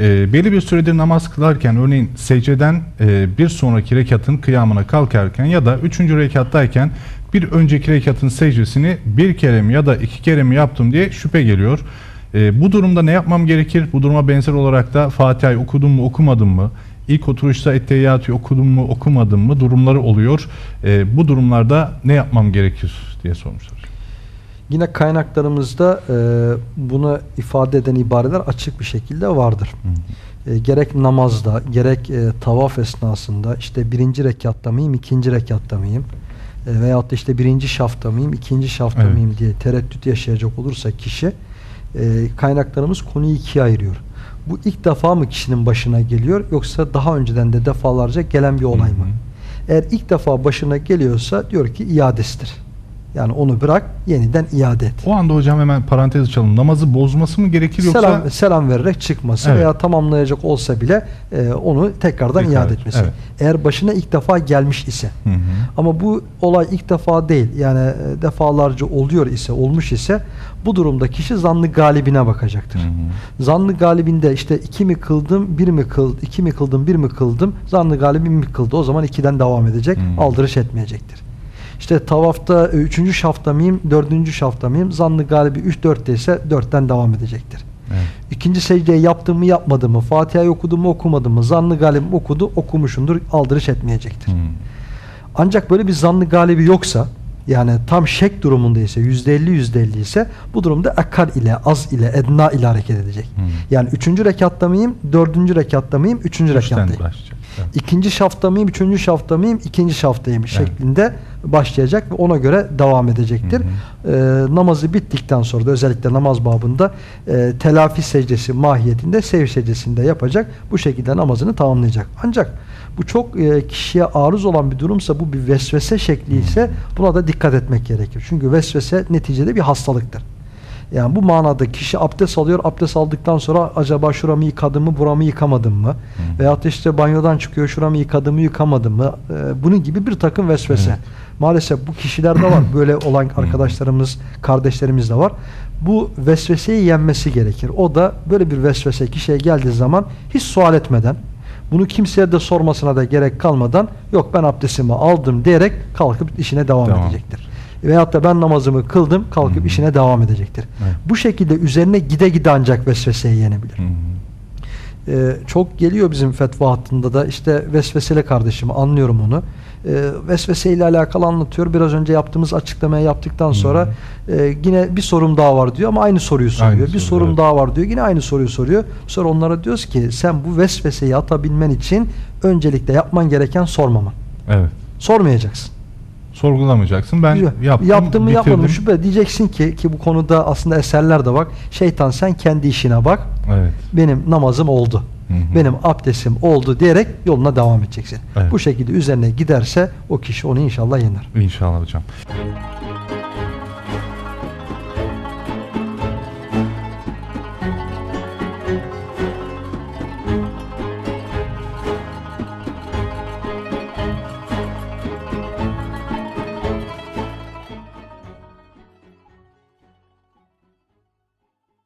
E, belli bir süredir namaz kılarken örneğin secdeden e, bir sonraki rekatın kıyamına kalkarken ya da üçüncü rekattayken bir önceki rekatın secdesini bir kere mi ya da iki kere mi yaptım diye şüphe geliyor. E, bu durumda ne yapmam gerekir? Bu duruma benzer olarak da Fatiha'yı okudum mu okumadım mı? İlk oturuşta Etteyyatü okudum mu okumadım mı durumları oluyor. E, bu durumlarda ne yapmam gerekir diye sormuşlar. Yine kaynaklarımızda e, bunu ifade eden ibareler açık bir şekilde vardır. E, gerek namazda, gerek e, tavaf esnasında işte birinci rekatta mıyım, ikinci rekatta mıyım? E, veyahut da işte birinci şafta mıyım, ikinci şafta Evet. mıyım diye tereddüt yaşayacak olursa kişi e, kaynaklarımız konuyu ikiye ayırıyor. Bu ilk defa mı kişinin başına geliyor yoksa daha önceden de defalarca gelen bir olay mı? Eğer ilk defa başına geliyorsa diyor ki iadesidir. Yani onu bırak yeniden iade et. O anda hocam hemen parantez açalım. Namazı bozması mı gerekir yoksa Selam, selam vererek çıkması Evet. veya tamamlayacak olsa bile e, onu tekrardan Tekrar iade et, etmesi. evet. Eğer başına ilk defa gelmiş ise Hı hı. ama bu olay ilk defa değil yani e, defalarca oluyor ise olmuş ise bu durumda kişi zannı galibine bakacaktır. Hı hı. Zannı galibinde işte iki mi kıldım, bir mi kıldım, iki mi kıldım, bir mi kıldım, zannı galibim mi kıldı? O zaman ikiden devam edecek, Hmm. aldırış etmeyecektir. İşte tavafta e, üçüncü şafta mıyım, dördüncü şafta mıyım? Zannı galibi 3 dörtte ise dörtten devam edecektir. Evet. İkinci secdeyi yaptım mı yapmadım mı? Fatiha'yı okudum mu okumadım mı? Zannı galibim okudu, okumuşumdur, aldırış etmeyecektir. Hı. Ancak böyle bir zannı galibi yoksa yani tam şek durumunda ise yüzde elli yüzde elli ise bu durumda akar ile az ile edna ile hareket edecek. Hı. Yani üçüncü rekatta mıyım, dördüncü rekatta mıyım, üçüncü Üçten rekattayım. başlayacak. Evet. İkinci şafta mıyım, üçüncü şafta mıyım, ikinci şaftayım Evet. şeklinde başlayacak ve ona göre devam edecektir. Hı Ee, namazı bittikten sonra da özellikle namaz babında e, telafi secdesi mahiyetinde sev secdesinde yapacak. Bu şekilde namazını tamamlayacak. Ancak bu çok e, kişiye arız olan bir durumsa bu bir vesvese şekli ise buna da dikkat etmek gerekir. Çünkü vesvese neticede bir hastalıktır. Yani bu manada kişi abdest alıyor. Abdest aldıktan sonra acaba şuramı yıkadım mı, buramı yıkamadım mı? Veyahut da işte banyodan çıkıyor, şuramı yıkadım mı, yıkamadım mı? Ee, bunun gibi bir takım vesvese. Evet. Maalesef bu kişilerde var. Böyle olan arkadaşlarımız, kardeşlerimiz de var. Bu vesveseyi yenmesi gerekir. O da böyle bir vesvese kişiye geldiği zaman hiç sual etmeden, bunu kimseye de sormasına da gerek kalmadan yok ben abdestimi aldım diyerek kalkıp işine devam, Devam. edecektir. Veyahut da ben namazımı kıldım kalkıp Hı hı. işine devam edecektir. Evet. Bu şekilde üzerine gide gide ancak vesveseyi yenebilir. Hı hı. Ee, çok geliyor bizim fetva hattında da işte vesveseli kardeşim anlıyorum onu. Ee, vesvese ile alakalı anlatıyor. Biraz önce yaptığımız açıklamayı yaptıktan sonra e, yine bir sorum daha var diyor ama aynı soruyu soruyor. Aynı bir soru, sorum evet. daha var diyor. Yine aynı soruyu soruyor. Sonra onlara diyoruz ki sen bu vesveseyi atabilmen için öncelikle yapman gereken sormaman. Evet. Sormayacaksın. Sorgulamayacaksın. Ben yaptım, Yaptım mı yapmadım mı bitirdim. şüphe diyeceksin ki ki bu konuda aslında eserler de bak. Şeytan sen kendi işine bak. Evet. Benim namazım oldu. Hı hı. Benim abdestim oldu diyerek yoluna devam edeceksin. Evet. Bu şekilde üzerine giderse o kişi onu inşallah yener. İnşallah hocam.